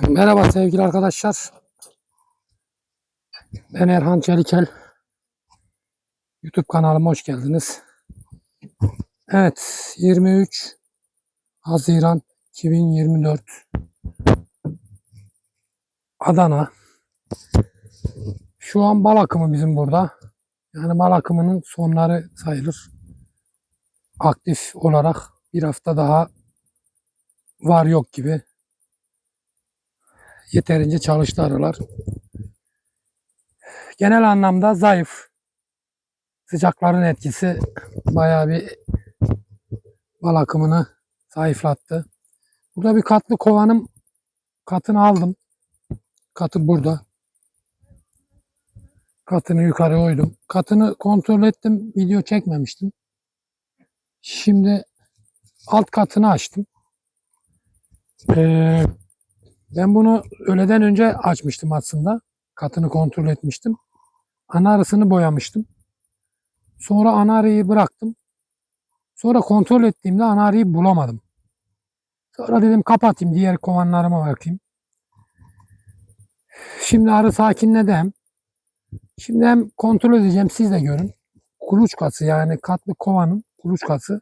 Merhaba sevgili arkadaşlar. Ben Erhan Çelikel. YouTube kanalıma hoş geldiniz. Evet, 23 Haziran 2024 Adana. Şu an bal akımı bizim burada. Yani bal akımının sonları sayılır. Aktif olarak bir hafta daha var yok gibi yeterince çalıştı arılar. Genel anlamda zayıf. Sıcakların etkisi bayağı bir bal akımını zayıflattı. Burada bir katlı kovanım. Katını aldım. Katı burada. Katını yukarı koydum. Katını kontrol ettim. Video çekmemiştim. Şimdi alt katını açtım. Ee, ben bunu öğleden önce açmıştım aslında. Katını kontrol etmiştim. Ana arısını boyamıştım. Sonra ana arıyı bıraktım. Sonra kontrol ettiğimde ana arıyı bulamadım. Sonra dedim kapatayım diğer kovanlarıma bakayım. Şimdi arı sakinledi hem. Şimdi hem kontrol edeceğim siz de görün. Kuluçkası yani katlı kovanın kuluçkası.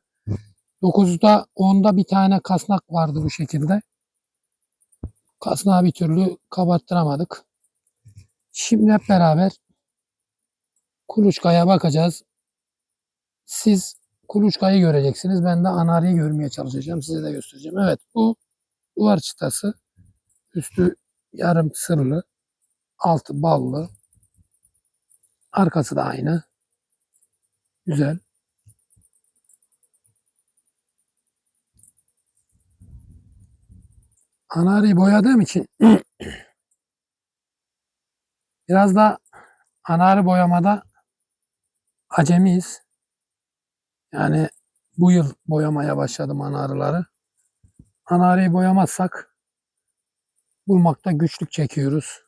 9'da 10'da bir tane kasnak vardı bu şekilde. Kasnağı bir türlü kabarttıramadık. Şimdi hep beraber kuluçkaya bakacağız. Siz kuluçkayı göreceksiniz. Ben de anarıyı görmeye çalışacağım. Size de göstereceğim. Evet bu duvar çıtası. Üstü yarım sırlı. Altı ballı. Arkası da aynı. Güzel. Anarıyı boyadığım için biraz da anarı boyamada acemiyiz. Yani bu yıl boyamaya başladım anarıları. Anarıyı boyamazsak bulmakta güçlük çekiyoruz.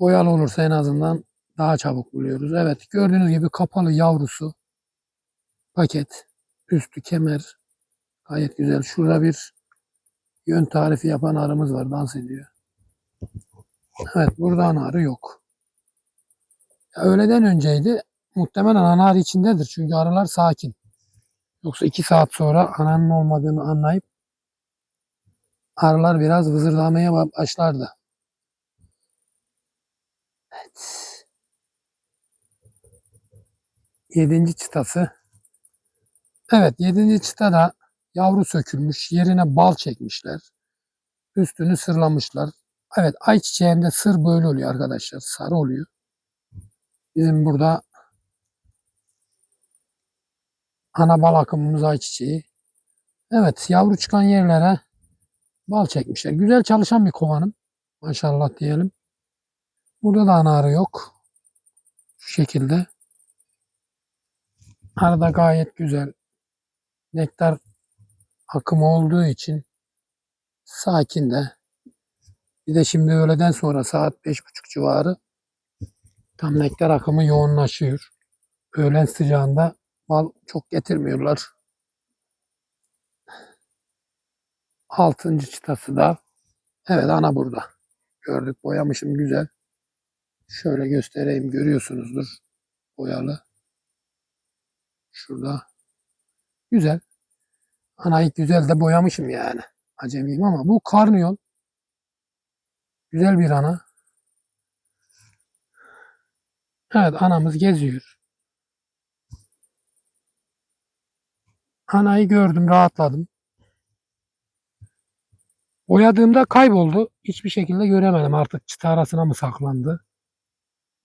Boyalı olursa en azından daha çabuk buluyoruz. Evet gördüğünüz gibi kapalı yavrusu paket üstü kemer gayet güzel. Şurada bir yön tarifi yapan arımız var dans ediyor. Evet burada ana arı yok. Ya, öğleden önceydi. Muhtemelen ana arı içindedir. Çünkü arılar sakin. Yoksa iki saat sonra ananın olmadığını anlayıp arılar biraz vızırdamaya ba- başlardı. Evet. Yedinci çıtası. Evet yedinci çıtada yavru sökülmüş. Yerine bal çekmişler. Üstünü sırlamışlar. Evet ayçiçeğinde sır böyle oluyor arkadaşlar. Sarı oluyor. Bizim burada ana bal akımımız ayçiçeği. Evet yavru çıkan yerlere bal çekmişler. Güzel çalışan bir kovanım. Maşallah diyelim. Burada da ana arı yok. Şu şekilde. Arada gayet güzel. Nektar akımı olduğu için sakin de. Bir de şimdi öğleden sonra saat beş buçuk civarı tam nektar akımı yoğunlaşıyor. Öğlen sıcağında bal çok getirmiyorlar. Altıncı çıtası da evet ana burada. Gördük boyamışım güzel. Şöyle göstereyim görüyorsunuzdur boyalı. Şurada. Güzel. Anayı güzel de boyamışım yani. Acemiyim ama bu karniyon. Güzel bir ana. Evet anamız geziyor. Anayı gördüm rahatladım. Boyadığımda kayboldu. Hiçbir şekilde göremedim artık çıta arasına mı saklandı.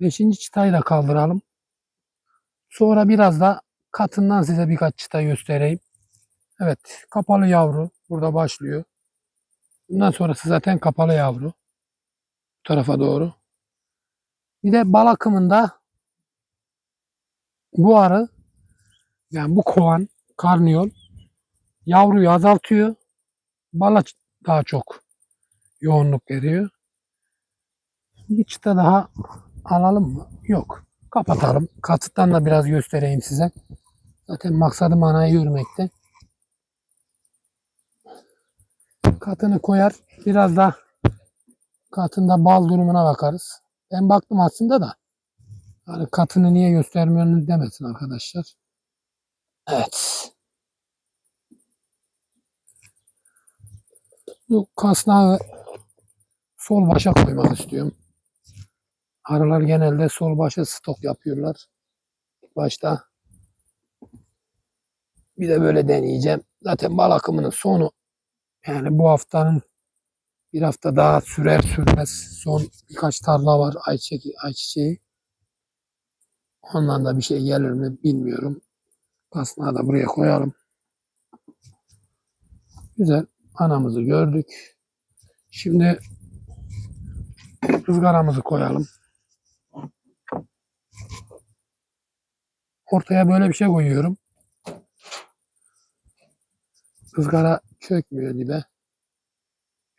Beşinci çıtayı da kaldıralım. Sonra biraz da katından size birkaç çıta göstereyim. Evet kapalı yavru burada başlıyor. Bundan sonrası zaten kapalı yavru. Bu tarafa doğru. Bir de bal akımında bu arı yani bu kovan karniyol yavruyu azaltıyor. Bala daha çok yoğunluk veriyor. Bir çıta daha alalım mı? Yok. Kapatalım. Katıttan da biraz göstereyim size. Zaten maksadım anayı görmekte. Katını koyar. Biraz da katında bal durumuna bakarız. Ben baktım aslında da. Hani katını niye göstermiyorsunuz demesin arkadaşlar. Evet. Bu kasnağı sol başa koymak istiyorum. Arılar genelde sol başa stok yapıyorlar. Başta bir de böyle deneyeceğim. Zaten bal akımının sonu yani bu haftanın bir hafta daha sürer sürmez. Son birkaç tarla var ayçiçeği, ayçiçeği. Ondan da bir şey gelir mi bilmiyorum. Kasnağı da buraya koyalım. Güzel. Anamızı gördük. Şimdi ızgaramızı koyalım. Ortaya böyle bir şey koyuyorum. Izgara çökmüyor dibe.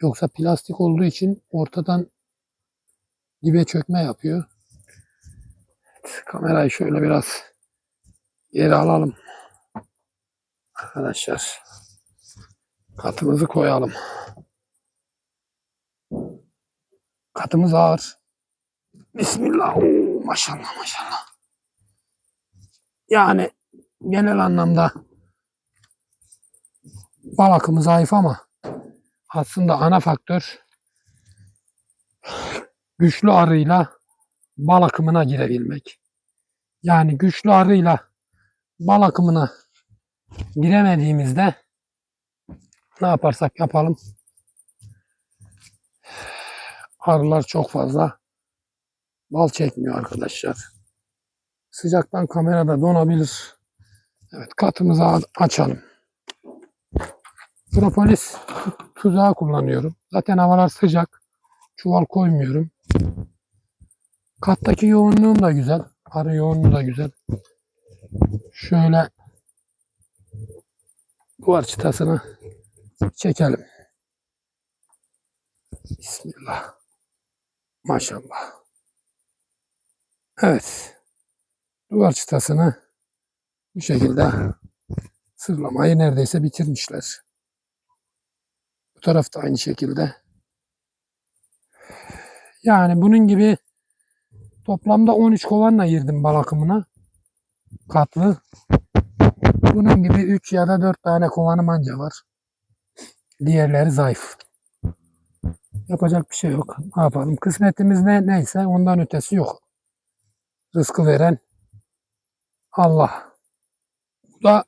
Yoksa plastik olduğu için ortadan dibe çökme yapıyor. Evet, kamerayı şöyle biraz geri alalım. Arkadaşlar katımızı koyalım. Katımız ağır. Bismillah. Oo, maşallah maşallah. Yani genel anlamda bal akımı zayıf ama aslında ana faktör güçlü arıyla bal akımına girebilmek. Yani güçlü arıyla bal akımına giremediğimizde ne yaparsak yapalım arılar çok fazla bal çekmiyor arkadaşlar. Sıcaktan kamerada donabilir. Evet katımızı açalım. Propolis tuzağı kullanıyorum. Zaten havalar sıcak. Çuval koymuyorum. Kattaki yoğunluğum da güzel. Arı yoğunluğu da güzel. Şöyle duvar çıtasını çekelim. Bismillah. Maşallah. Evet. Duvar çıtasını bu şekilde sırlamayı neredeyse bitirmişler. Bu tarafta aynı şekilde. Yani bunun gibi toplamda 13 kovanla girdim bal akımına. Katlı. Bunun gibi 3 ya da 4 tane kovanım anca var. Diğerleri zayıf. Yapacak bir şey yok. Ne yapalım? Kısmetimiz ne neyse ondan ötesi yok. Rızkı veren Allah. Bu da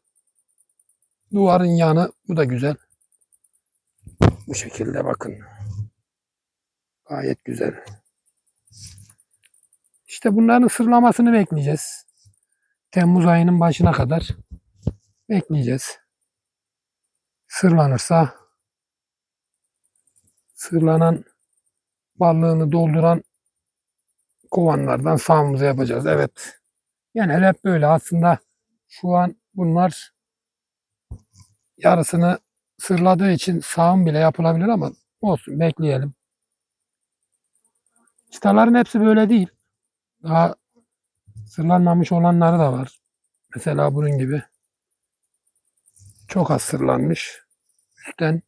duvarın yanı. Bu da güzel. Bu şekilde bakın. Gayet güzel. İşte bunların sırlamasını bekleyeceğiz. Temmuz ayının başına kadar bekleyeceğiz. Sırlanırsa sırlanan ballığını dolduran kovanlardan sağımızı yapacağız. Evet. Yani hep böyle aslında şu an bunlar yarısını sırladığı için sağım bile yapılabilir ama olsun bekleyelim. Çıtaların hepsi böyle değil. Daha sırlanmamış olanları da var. Mesela bunun gibi. Çok az sırlanmış. Üstten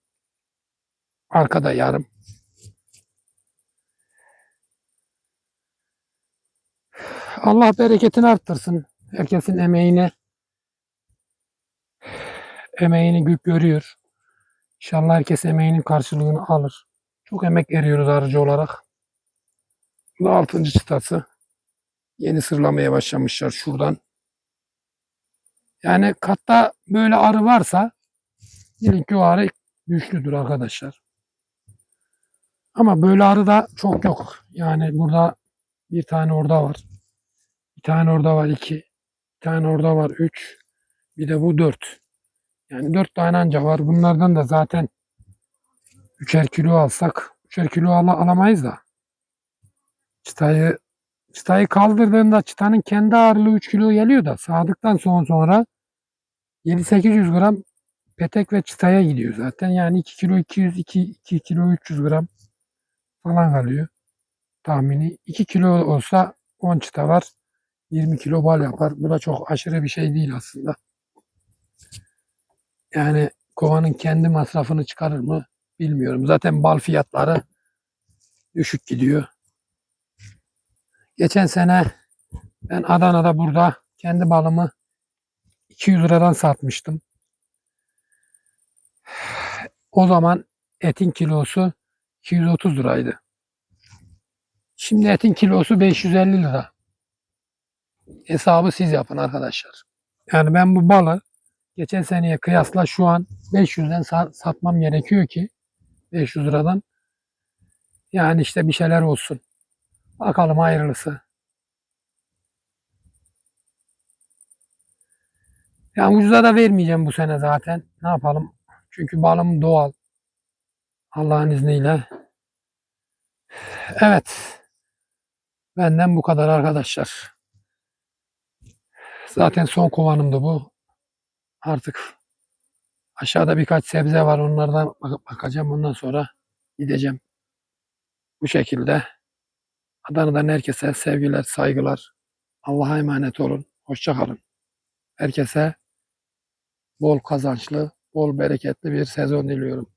arkada yarım. Allah bereketini arttırsın. Herkesin emeğini gö- görüyor. İnşallah herkes emeğinin karşılığını alır. Çok emek veriyoruz arıcı olarak. Bu da altıncı çıtası. Yeni sırlamaya başlamışlar şuradan. Yani katta böyle arı varsa bilin ki o arı güçlüdür arkadaşlar. Ama böyle arı da çok yok. Yani burada bir tane orada var. Bir tane orada var iki. Bir tane orada var üç. Bir de bu dört. Yani dört tane anca var. Bunlardan da zaten üçer kilo alsak üçer kilo ala- alamayız da. Çıtayı çıtayı kaldırdığında çıtanın kendi ağırlığı 3 kilo geliyor da sağdıktan sonra sonra 7-800 gram petek ve çıtaya gidiyor zaten. Yani 2 kilo 200, 2, 2 kilo 300 gram falan kalıyor. Tahmini 2 kilo olsa 10 çıta var. 20 kilo bal yapar. Bu da çok aşırı bir şey değil aslında. Yani kovanın kendi masrafını çıkarır mı bilmiyorum. Zaten bal fiyatları düşük gidiyor. Geçen sene ben Adana'da burada kendi balımı 200 liradan satmıştım. O zaman etin kilosu 230 liraydı. Şimdi etin kilosu 550 lira. Hesabı siz yapın arkadaşlar. Yani ben bu balı geçen seneye kıyasla şu an 500'den sa- satmam gerekiyor ki 500 liradan. Yani işte bir şeyler olsun. Bakalım hayırlısı. Yani ucuza da vermeyeceğim bu sene zaten. Ne yapalım? Çünkü balım doğal. Allah'ın izniyle. Evet. Benden bu kadar arkadaşlar. Zaten son kovanımdı bu. Artık aşağıda birkaç sebze var. Onlardan bak- bakacağım. Ondan sonra gideceğim. Bu şekilde. Adana'dan herkese sevgiler, saygılar. Allah'a emanet olun. Hoşça kalın. Herkese bol kazançlı, bol bereketli bir sezon diliyorum.